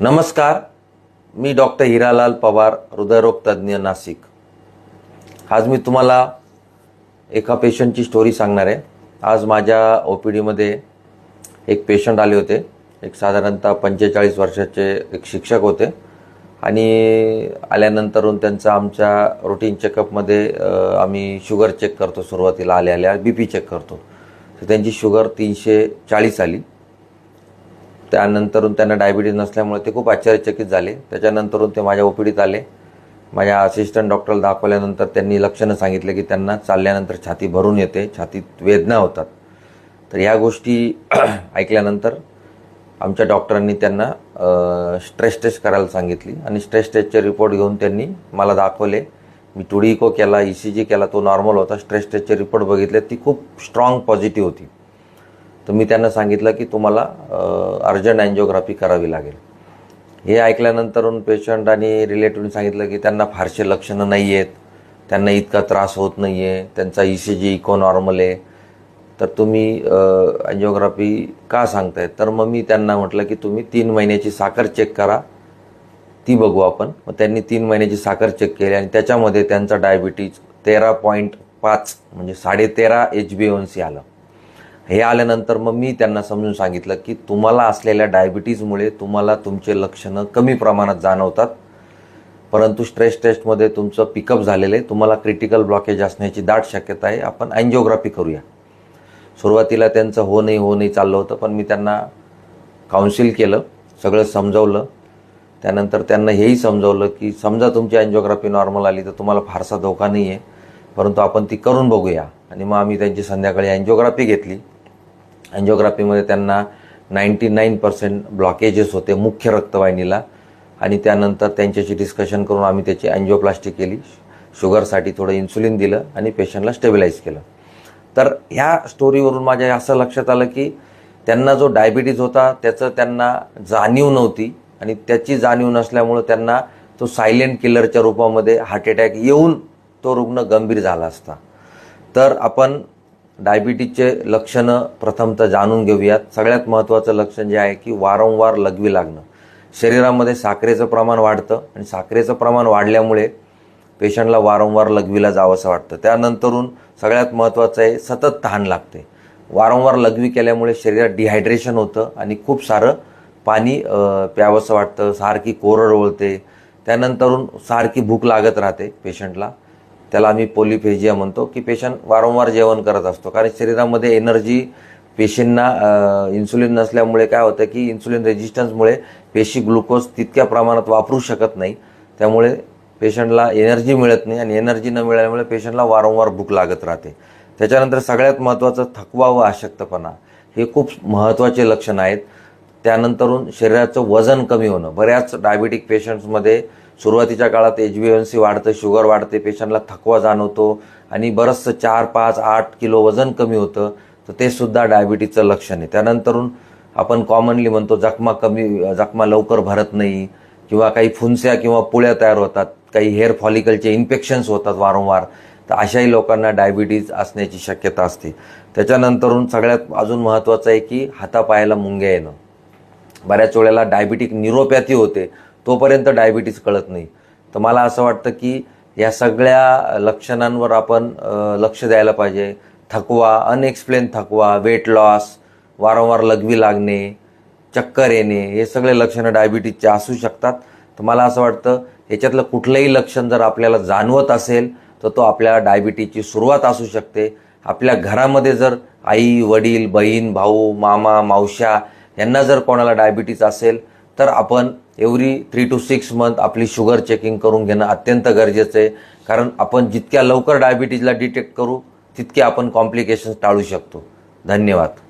नमस्कार मी डॉक्टर हिरालाल पवार हृदयरोग तज्ज्ञ नाशिक. आज मी तुम्हाला एका पेशंटची स्टोरी सांगणार आहे. आज माझ्या ओ पी डीमध्ये एक पेशंट आले होते. एक साधारणतः पंचेचाळीस वर्षाचे एक शिक्षक होते. आणि आल्यानंतरून त्यांचा आमच्या रुटीन चेकअपमध्ये आम्ही शुगर चेक करतो सुरुवातीला आल्या आल्या बी पी चेक करतो. तर त्यांची शुगर तीनशे चाळीस आली. त्यानंतरून त्यांना डायबिटीज नसल्यामुळे ते खूप आश्चर्यचकित झाले. त्याच्यानंतरून ते माझ्या ओपीडीत आले. माझ्या असिस्टंट डॉक्टरला दाखवल्यानंतर त्यांनी लक्षणं सांगितलं की त्यांना चालल्यानंतर छाती भरून येते छातीत वेदना होतात. तर ह्या गोष्टी ऐकल्यानंतर आमच्या डॉक्टरांनी त्यांना स्ट्रेस टेस्ट करायला सांगितली आणि स्ट्रेस टेस्टचे रिपोर्ट घेऊन त्यांनी मला दाखवले. मी टुडी इको केला ई सी जी केला तो नॉर्मल होता. स्ट्रेस टेस्टचे रिपोर्ट बघितले. ती खूप स्ट्रॉंग पॉझिटिव्ह होती. तर मी त्यांना सांगितलं की तुम्हाला अर्जंट अँजिओग्राफी करावी लागेल. हे ऐकल्यानंतरून पेशंट आणि रिलेटिव्हने सांगितलं की त्यांना फारसे लक्षणं नाही आहेत त्यांना इतका त्रास होत नाही आहे त्यांचा E C G echo normal आहे. तर तुम्ही अँजिओग्राफी का सांगताय तर मग मी त्यांना म्हटलं की तुम्ही तीन महिन्याची साखर चेक करा. ती बघू आपण. मग त्यांनी तीन महिन्याची साखर चेक केली आणि त्याच्यामध्ये त्यांचा डायबिटीज तेरा पॉईंट पाच म्हणजे साडेतेरा एच बी एन सी आलं. हे आल्यानंतर मग मी त्यांना समजून सांगितलं की तुम्हाला असलेल्या डायबिटीजमुळे तुम्हाला तुमचे लक्षणं कमी प्रमाणात जाणवतात. परंतु स्ट्रेस टेस्टमध्ये तुमचं पिकअप झालेलं आहे. तुम्हाला क्रिटिकल ब्लॉकेज असण्याची दाट शक्यता आहे. आपण अँजिओग्राफी करूया. सुरुवातीला त्यांचं हो नाही हो नाही चाललं होतं पण मी त्यांना काउन्सिल केलं सगळं समजवलं. त्यानंतर त्यांना हेही समजवलं की समजा तुमची अँजिओग्राफी नॉर्मल आली तर तुम्हाला फारसा धोका नाही आहे परंतु आपण ती करून बघूया. आणि मग आम्ही त्यांची संध्याकाळी अँजिओग्राफी घेतली. अँजिओग्राफीमध्ये त्यांना नाईंटी नाईन पर्सेंट ब्लॉकेजेस होते मुख्य रक्तवाहिनीला. आणि त्यानंतर त्यांच्याशी डिस्कशन करून आम्ही त्याची अँजिओप्लास्टी केली. शुगरसाठी थोडं इन्सुलिन दिलं आणि पेशंटला स्टेबिलाईज केलं. तर ह्या स्टोरीवरून माझ्या असं लक्षात आलं की त्यांना जो डायबिटीज होता त्याचं त्यांना जाणीव नव्हती. आणि त्याची जाणीव नसल्यामुळं त्यांना तो सायलेंट किलरच्या रूपामध्ये हार्ट अटॅक येऊन तो रुग्ण गंभीर झाला असता. तर आपण डायबिटीजचे लक्षणं प्रथमतः जाणून घेऊयात. सगळ्यात महत्त्वाचं लक्षण जे आहे की वारंवार लघवी लागणं. शरीरामध्ये साखरेचं प्रमाण वाढतं आणि साखरेचं प्रमाण वाढल्यामुळे पेशंटला वारंवार लघवीला जावंसं वाटतं. त्यानंतरून सगळ्यात महत्त्वाचं आहे सतत तहान लागते. वारंवार लघवी केल्यामुळे शरीरात डिहायड्रेशन होतं आणि खूप सारं पाणी प्यावंसं वाटतं सारखी कोरड ओळते. त्यानंतरून सारखी भूक लागत राहते पेशंटला. त्याला आम्ही पोलिफेजिया म्हणतो की पेशंट वारंवार जेवण करत असतो. कारण शरीरामध्ये एनर्जी पेशींना इन्सुलिन नसल्यामुळे काय होतं की इन्सुलिन रेजिस्टन्समुळे पेशी ग्लुकोज तितक्या प्रमाणात वापरू शकत नाही. त्यामुळे पेशंटला एनर्जी मिळत नाही आणि एनर्जी न मिळाल्यामुळे पेशंटला वारंवार भूक लागत राहते. त्याच्यानंतर सगळ्यात महत्त्वाचं थकवा व अशक्तपणा हे खूप महत्त्वाचे लक्षण आहेत. त्यानंतरून शरीराचं वजन कमी होणं. बऱ्याच डायबिटिक पेशंट्समध्ये सुरुवातीच्या काळात एच बी एन सी वाढतं शुगर वाढते पेशंटला थकवा जाणवतो आणि बरंचसं चार पाच आठ किलो वजन कमी होतं. तर ते सुद्धा डायबिटीजचं लक्षण आहे. त्यानंतरून आपण कॉमनली म्हणतो जखमा कमी जखमा लवकर भरत नाही किंवा काही फुंस्या किंवा पुळ्या तयार होतात काही हेअर फॉलिकलचे इन्फेक्शन्स होतात वारंवार. तर अशाही लोकांना डायबिटीज असण्याची शक्यता असते. त्याच्यानंतरून सगळ्यात अजून महत्त्वाचं आहे की हातापायाला मुंग्या येणं. बऱ्याच वेळेला डायबिटिक न्यूरोपॅथी होते. तोपर्यंत डायबिटीज कळत नाही. तर मला असं वाटतं की या सगळ्या लक्षणांवर आपण लक्ष द्यायला पाहिजे. थकवा अनएक्सप्लेन थकवा वेट लॉस वारंवार लघवी लागणे चक्कर येणे हे सगळे लक्षणं डायबिटीजचे असू शकतात. तर मला असं वाटतं याच्यातलं कुठलंही लक्षण जर आपल्याला जाणवत असेल तर तो आपल्या डायबिटीजची सुरुवात असू शकते. आपल्या घरामध्ये जर आई वडील बहीण भाऊ मामा मावश्या यांना जर कोणाला डायबिटीज असेल तर आपण every three to six month आपली शुगर चेकिंग करून घेणं अत्यंत गरजेचं आहे. कारण आपण जितक्या लवकर डायबिटीजला डिटेक्ट करू तितके आपण कॉम्प्लिकेशन्स टाळू शकतो. धन्यवाद.